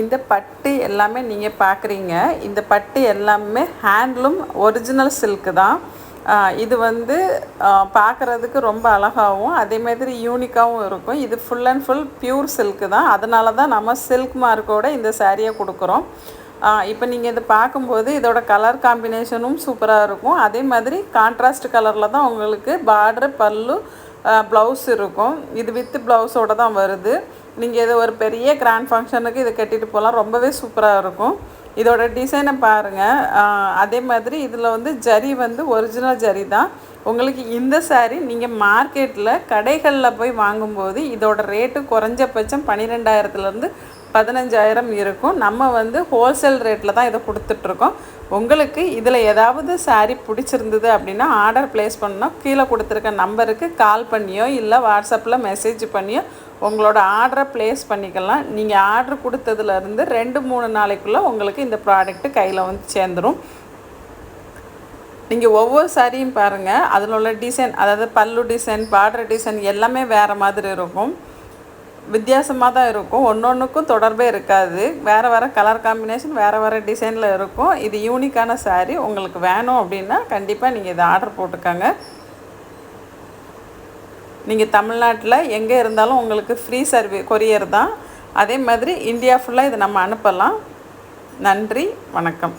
இந்த பட்டு எல்லாமே நீங்கள் பார்க்குறீங்க இந்த பட்டு எல்லாமே ஹேண்ட்லூம் ஒரிஜினல் சில்க்கு தான். இது வந்து பார்க்குறதுக்கு ரொம்ப அழகாகவும் அதே மாதிரி யூனிக்காகவும் இருக்கும். இது full and full pure silk தான். அதனால தான் நம்ம சில்க் மார்க்கோட இந்த சாரியை கொடுக்குறோம். இப்போ நீங்கள் இதை பார்க்கும்போது இதோட கலர் காம்பினேஷனும் சூப்பராக இருக்கும். அதே மாதிரி கான்ட்ராஸ்ட் கலரில் தான் உங்களுக்கு பார்டர் பல்லு ப்ளவுஸ் இருக்கும். இது வித் ப்ளவுஸோட தான் வருது. நீங்கள் இது ஒரு பெரிய கிராண்ட் ஃபங்க்ஷனுக்கு இதை கட்டிட்டு போகலாம் ரொம்பவே சூப்பராக இருக்கும். இதோட டிசைனை பாருங்கள் அதே மாதிரி இதில் வந்து ஜரி வந்து ஒரிஜினல் ஜரி தான். உங்களுக்கு இந்த சாரீ நீங்கள் மார்க்கெட்டில் கடைகளில் போய் வாங்கும்போது இதோட ரேட்டு குறைஞ்சபட்சம் பன்னிரெண்டாயிரத்துலேருந்து பதினஞ்சாயிரம் இருக்கும். நம்ம வந்து ஹோல்சேல் ரேட்டில் தான் இதை கொடுத்துட்ருக்கோம். உங்களுக்கு இதில் ஏதாவது சாரீ பிடிச்சிருந்தது அப்படின்னா ஆர்டர் ப்ளேஸ் பண்ணால் கீழே கொடுத்துருக்க நம்பருக்கு கால் பண்ணியோ இல்லை வாட்ஸ்அப்பில் மெசேஜ் பண்ணியோ உங்களோட ஆர்டரை ப்ளேஸ் பண்ணிக்கலாம். நீங்கள் ஆர்டர் கொடுத்ததுலேருந்து ரெண்டு மூணு நாளைக்குள்ளே உங்களுக்கு இந்த ப்ராடக்ட்டு கையில் வந்து சேர்ந்துடும் நீங்கள் ஒவ்வொரு சாரியும் பாருங்கள் அதில் உள்ள டிசைன் அதாவது பல்லு டிசைன் பார்டர் டிசைன் எல்லாமே வேறு மாதிரி இருக்கும். வித்தியாசமாக தான் இருக்கும். ஒன்று ஒன்றுக்கும் தொடர்பே இருக்காது. வேறு வேறு கலர் காம்பினேஷன் வேறு வேறு டிசைனில் இருக்கும். இது யூனிக்கான சாரீ உங்களுக்கு வேணும் அப்படின்னா கண்டிப்பாக நீங்கள் இதை ஆர்டர் போட்டுக்கோங்க. நீங்கள் தமிழ்நாட்டில் எங்கே இருந்தாலும் உங்களுக்கு ஃப்ரீ சர்வீ கொரியர் தான். அதே மாதிரி இந்தியா ஃபுல்லாக இதை நம்ம அனுப்பலாம். நன்றி வணக்கம்.